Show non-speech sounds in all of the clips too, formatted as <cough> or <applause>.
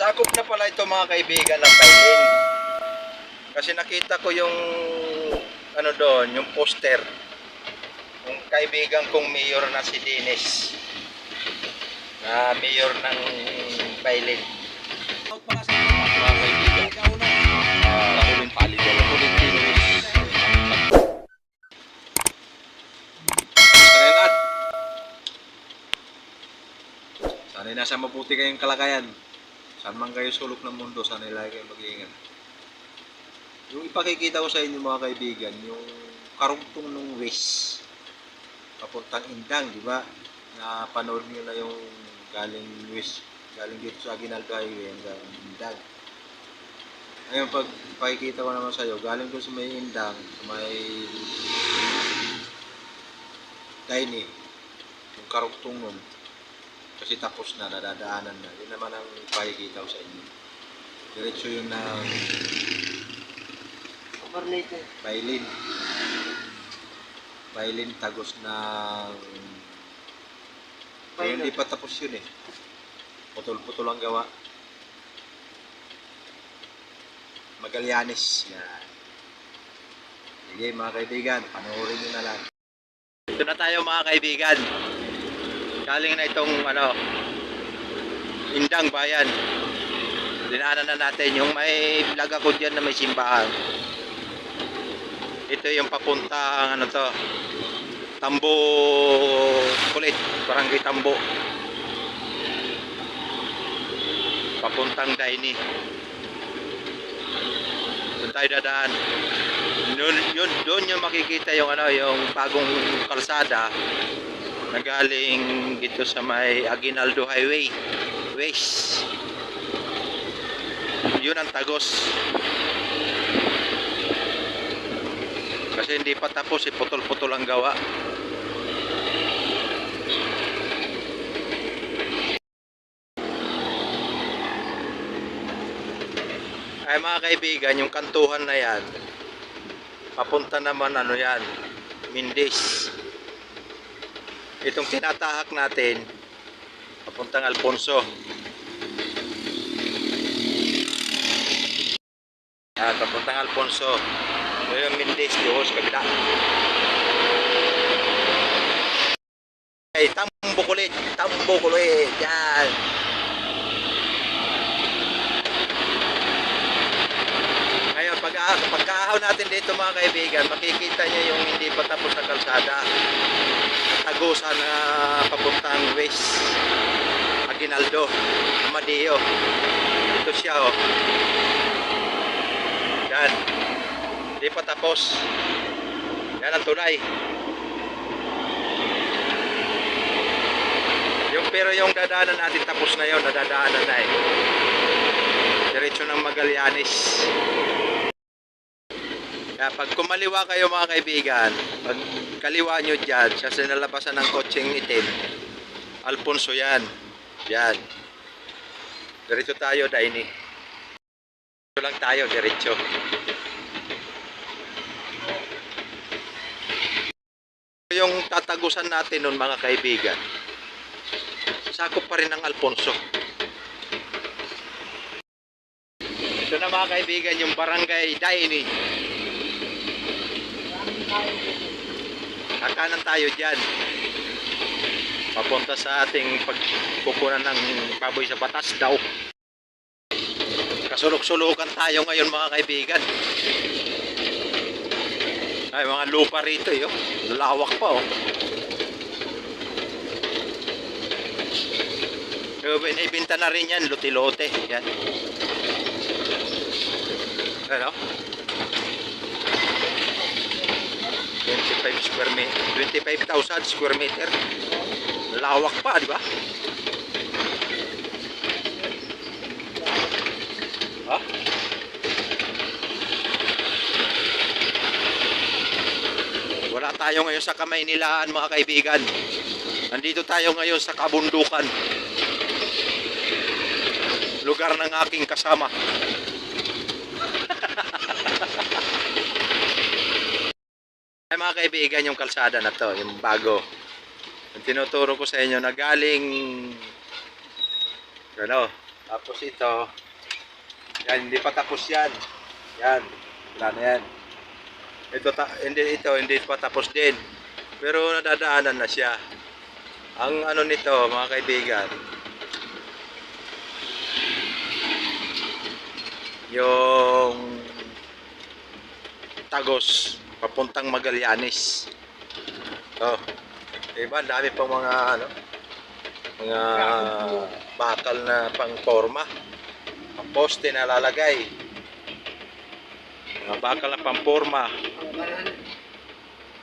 Sakop na pala ito mga kaibigan ng Bailin. Kasi nakita ko yung ano doon, yung poster. Yung kaibigan kong mayor na si Dennis. Na mayor ng Bailin. Out pala sa mga kaibigan. Ikaw na. Ah, paligaw. Nahuling kilos. Gusto na. Sana'y nasa mabuti kayong kalagayan. Saan man kayo sulok ng mundo, sana'y lagi kayong mag-iingat. Yung ipakikita ko sa inyo mga kaibigan, yung karugtong ng West, papuntang Indang, di ba? Na panood nyo na yung galing West, galing dito sa Aguinaldo Highway hanggang Indang. Ngayon, pag pakikita ko naman sa iyo, galing doon sa may Indang, sa may Tiny, yung karugtong nun, kasi tapos na, nadadaanan na. Yun naman ang pakikita ko sa inyo. Diretso yun na Overlated. Bailin. Bailin tagos ng... Pero hindi pa tapos yun eh. Putol-putol ang gawa. Magallanes. Yan. Sige mga kaibigan, panoorin nyo na lang. Ito na tayo mga kaibigan. Galing na itong ano, Indang Bayan. Dinaanan na natin yung may vlog ako dyan na may simbahan. Ito yung papuntang ano to, Tambo Kulit, Barangay Tambo. Papuntang Daini. Doon tayo dadaan. Yun, yun, doon yung makikita yung ano, yung bagong kalsada na galing dito sa may Aguinaldo Highway West. Yun ang tagos. Kasi hindi pa tapos, eh, putol-putol ang gawa. Ay mga kaibigan, yung kantuhan na yan, papunta naman ano yan, Mindis. Itong tinatahak natin, papuntang Alfonso. Yan, papuntang Alfonso. Ito yung Mindis, doon sa kabila. Ay, tambo kulit, tambo kulit, yan. Ngayon, pag pagkaahaw natin dito mga kaibigan, makikita niyo yung hindi pa tapos na kalsada. Tagusan na papuntang west. Aguinaldo, Amadeo. Ito siya oh. Yan. Hindi pa tapos. Yan ang tunay. Yung pero yung dadaanan natin tapos na yon, nadadaanan na eh. Diretso ng Magallanes. Kaya pag kumaliwa kayo mga kaibigan, pag kaliwa nyo dyan, sa sinalabasan ng kotseng itim, Alfonso yan. Yan. Diretso tayo, Daini. Diretso lang tayo, diretso. Yung tatagusan natin nun mga kaibigan, sakop pa rin ng Alfonso. Ito na mga kaibigan, yung barangay Daini. Kakanan tayo dyan. Papunta sa ating pagkukunan ng baboy sa batas daw. Kasulok-sulukan tayo ngayon mga kaibigan. Ay, mga lupa rito yo. Lawak pa oh. Binibinta na rin yan, lote-lote. Yan. Ano? 25 square meter, 25,000 square meter. Lawak pa, di ba? Ha? Wala tayo ngayon sa kamay nilaan mga kaibigan. Nandito tayo ngayon sa kabundukan. Lugar ng aking kasama. <laughs> Ay mga kaibigan, yung kalsada na to, yung bago. Yung tinuturo ko sa inyo na galing ano, Tapos ito, yan, hindi pa tapos yan. Yan, wala na yan. Ito, ta- hindi, ito, hindi pa tapos din. Pero nadadaanan na siya. Ang ano nito, mga kaibigan, yung Tagos, papuntang Magallanes. Oh. Diba, dami pang mga ano, mga bakal na pang forma. Ang poste na lalagay. Mga bakal na pang forma.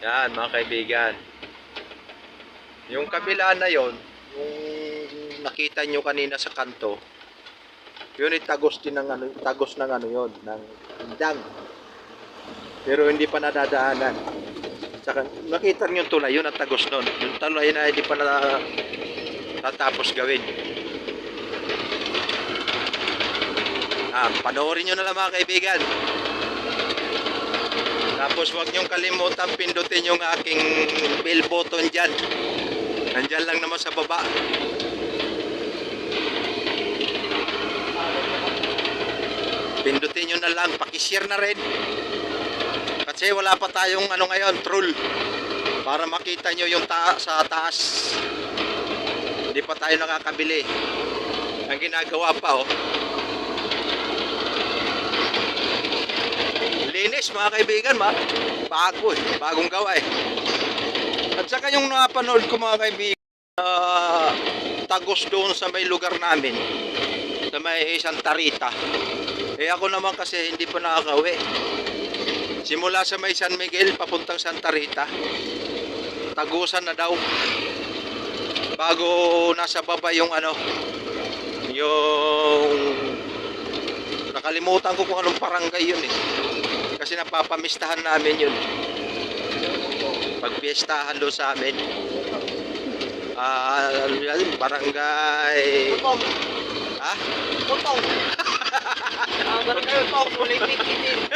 Yan, mga kaibigan. Yung kabila na yon, yung nakita nyo kanina sa kanto, yun ay tagos din ng ano, tagos ng ano yon, ng indang. Pero hindi pa nadadaanan. Saka nakita niyo yung tulay, yun ang tagos nun. Yung tulay na hindi pa na tatapos gawin. Ah, panoorin nyo na lang mga kaibigan. Tapos huwag niyong kalimutan pindutin yung aking bell button dyan. Nandyan lang naman sa baba. Pindutin nyo na lang, pakishare na rin. Kasi wala pa tayong ano ngayon, troll. Para makita nyo yung ta sa taas. Hindi pa tayo nakakabili. Ang ginagawa pa oh. Linis mga kaibigan, ma. Bago eh. Bagong gawa eh. At saka yung napanood ko mga kaibigan, ah, tagos doon sa may lugar namin. Sa may Santa Rita. Eh ako naman kasi hindi pa nakakauwi. Simula sa may San Miguel papuntang Santa Rita. Tagusan na daw. Bago nasa baba yung ano, yung nakalimutan ko kung anong barangay yun eh. Kasi napapamistahan namin yun. Pagpiestahan doon sa amin. Ah, ano yan, barangay. Totoo. Ha? Totoo. <laughs> Ah, barangay totoo. Politik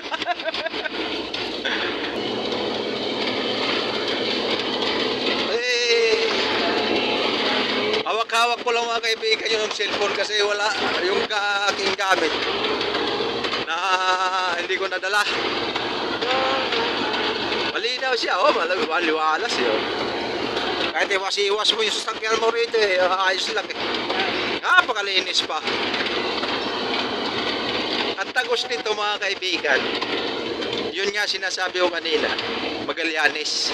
Eh, hawak-hawak ko lang mga kaibigan yung cellphone kasi wala yung ka aking gamit na hindi ko nadala. Malinaw siya, oh, mal- maliwalas yun. Kahit iwas-iwas mo yung sasakyan mo rito eh, ayos lang eh. Napakalinis pa. Ang tagos nito mga kaibigan, yun nga sinasabi ko kanina, Magallanes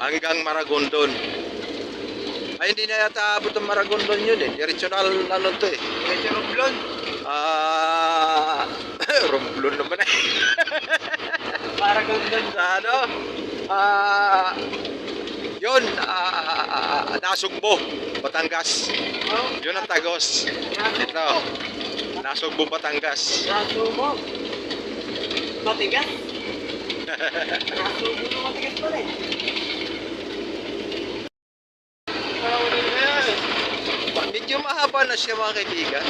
hanggang Maragondon. Ay, hindi na yata abot ang Maragondon yun eh. Directional ano to eh. Medyo rumblon. Ah, <laughs> Romblon naman eh. <laughs> Para ganda. Sa ano? Ah, yun, ah, Nasugbo, Batangas. Yun ang tagos. Ito, Nasugbo, Batangas. Raso mo. Matigas. Raso mo na matigas pala eh. Medyo mahaba na siya mga kaibigan.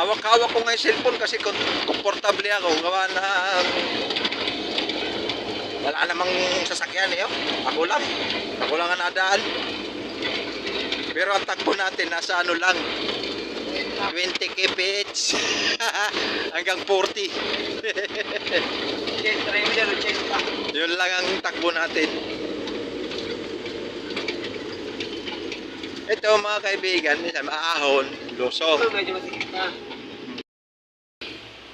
Hawak-hawak ko nga yung cellphone kasi kom- komportable ako. Gawa na wala namang sasakyan eh. oh. Ako lang. Ako lang ang nadaan. Pero ang takbo natin nasa ano lang. 20 kph <laughs> hanggang 40. Check, try mo dyan, check pa. Yun lang ang takbo natin. Ito mga kaibigan, minsan maahon, lusog. Ito, medyo masikip na.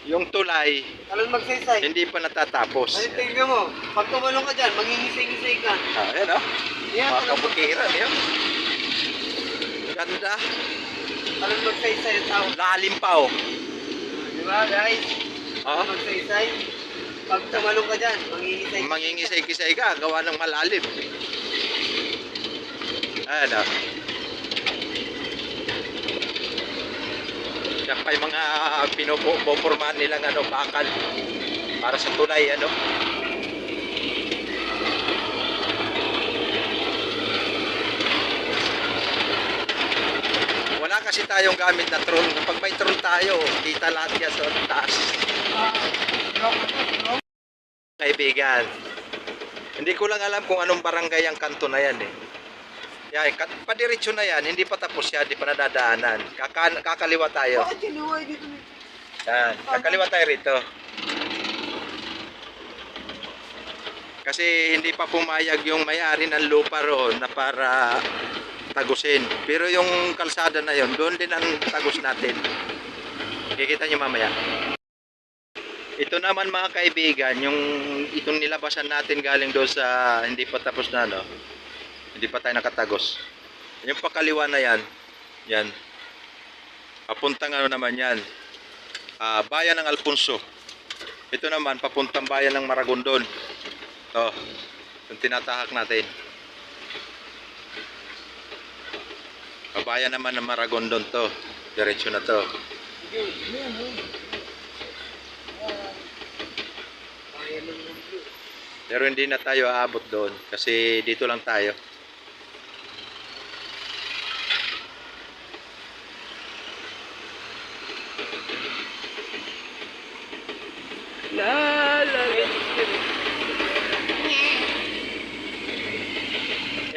Yung tulay, Talon magsaysay. hindi pa natatapos. Ano tingnan mo? Pag tumalong ka dyan, mangingisay-ngisay ka. Ah, ayan oh. Yan, Mga talon, kabukiran, yun. Ganda. talon magsaysay ang tawag. Lalim pa oh. Di ba guys? Oh. Talon magsaysay. Pag tumalong ka dyan, mangingisay Mangingisay-kisay ka, gawa ng malalim. Ayan oh. Yan pa yung mga pinupormahan nilang ano, bakal para sa tulay, ano. Wala kasi tayong gamit na drone. Kapag may drone tayo, kita lahat yan sa taas. Kaibigan, hindi ko lang alam kung anong barangay ang kanto na yan eh. Kat- padiretso na yan, hindi pa tapos yan, hindi pa nadadaanan. Kaka- kakaliwa tayo. Bakit sinuway dito? Yan, kakaliwa tayo rito. Kasi hindi pa pumayag yung may-ari ng lupa roon na para tagusin. Pero yung kalsada na yon, doon din ang tagus natin. Kikita nyo mamaya. Ito naman mga kaibigan, yung itong nilabasan natin galing doon sa hindi pa tapos na no. Hindi pa tayo nakatagos. Yung pakaliwa na yan, yan. Papuntang ano naman yan, ah, bayan ng Alfonso. Ito naman, papuntang bayan ng Maragondon. Ito, yung tinatahak natin. Kabayan naman ng Maragondon to. Diretso na to. Pero hindi na tayo aabot doon kasi dito lang tayo. La la la.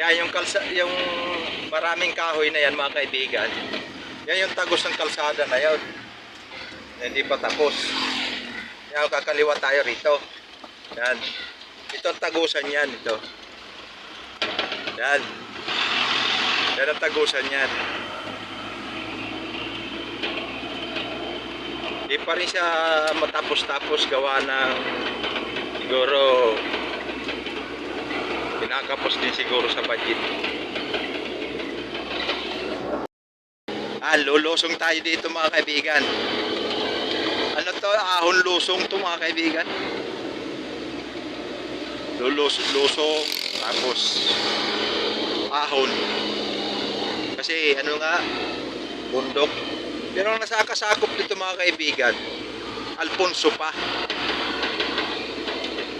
Yan yung kalsa yung maraming kahoy na yan mga kaibigan. Yan yung tagos ng kalsada na yun. Na Hindi pa tapos. Yan kakaliwa tayo rito. Yan. Ito ang tagusan yan ito. Yan. Yan ang tagusan yan. Hindi pa rin siya matapos-tapos gawa ng siguro Pinakapos din siguro sa budget. Ah, lulusong tayo dito mga kaibigan. Ano to? Ahon lusong to mga kaibigan. Lulusong, lusong, tapos ahon. Kasi ano nga, bundok. Pero ang nasakasakop dito mga kaibigan, Alfonso pa.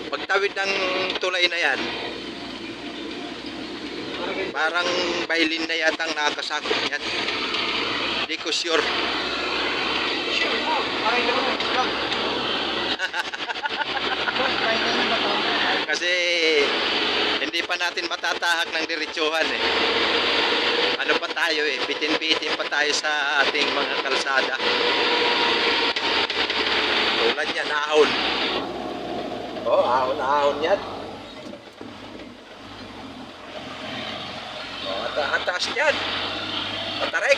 Pagtawid ng tulay na yan, Parang bailin na yata ang nakakasakop niyan. Hindi ko sure. Sure mo. Ay. Kasi hindi pa natin matatahak ng diretsuhan eh. Ano pa tayo eh, bitin-bitin pa tayo sa ating mga kalsada. Tulad yan, ahon. Oh, ahon, ahon yan. Oh, at ang taas yan. Patarek.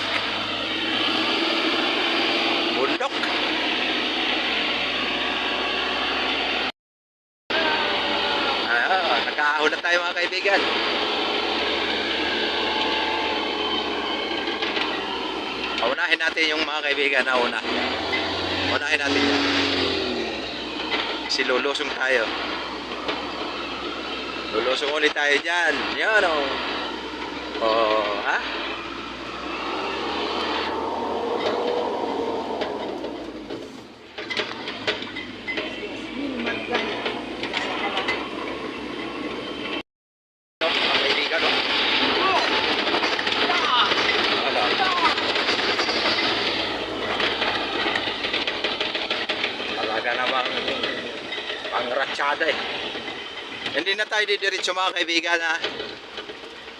Bundok. Ah, nakaahon na tayo mga kaibigan. Unahin natin yung mga kaibigan na una. Unahin natin yan. Si lulusong tayo. Lulusong ulit tayo dyan. Yan o. Oh, ha? Talaga namang pangratsada eh. Hindi na tayo didiretso mga kaibigan ha.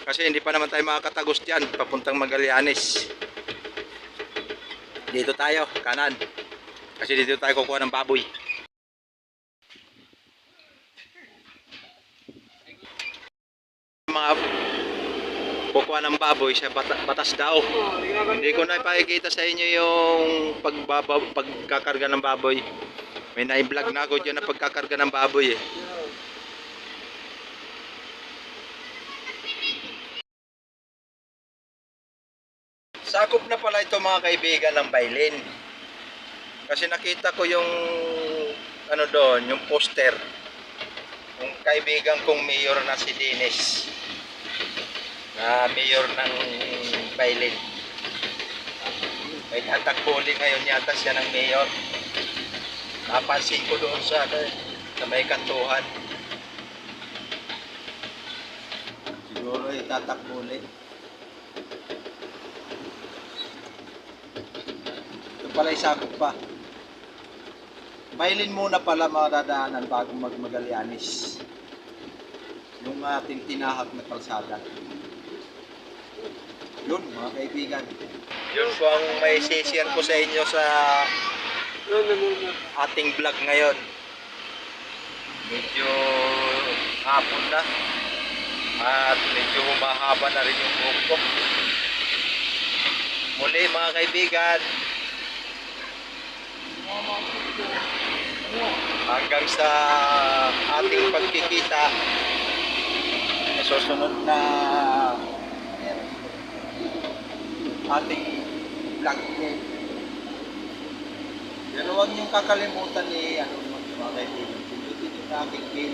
Kasi hindi pa naman tayo makakatagos dyan papuntang Magallanes. Dito tayo, kanan. Kasi dito tayo kukuha ng baboy. Mga kukuha ng baboy sa bata- batas daw. Hindi ko na ipakikita sa inyo yung pagbaba, pagkakarga ng baboy. May na-vlog na ako dyan na pagkakarga ng baboy eh. Sakop na pala ito mga kaibigan ng Bailin. Kasi nakita ko yung ano doon, yung poster. Yung kaibigan kong mayor na si Dennis. Na mayor ng Bailin. May tatakbuli ngayon yata siya ng mayor. Napansin ko doon sa, sa may kantuhan. Siguro itatakbo ulit. Pala isakop pa. Bailin muna pala mga dadaanan bago magmagalianis. Yung ating tinahak na kalsada. Yun, mga kaibigan. Yun po ang may session ko sa inyo sa ating vlog ngayon. Medyo hapon na. At medyo humahaba na rin yung buhok ko. Muli mga kaibigan, hanggang sa ating pagkikita sa susunod na ating vlog pero huwag niyong kakalimutan ni ano mga kaibigan pindutin yung aking pin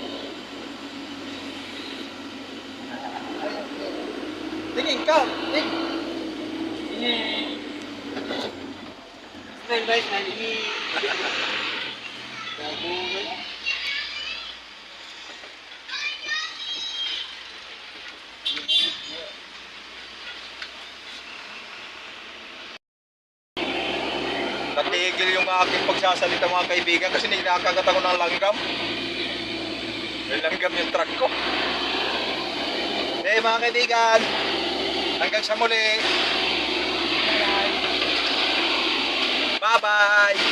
tingin ka tingin. Smile by smile. Ini. Natigil yung mga aking pagsasalita mga kaibigan kasi ninakagat ako ng langgam. Langgam yung truck ko. Hey mga kaibigan, hanggang sa muli. Bye-bye!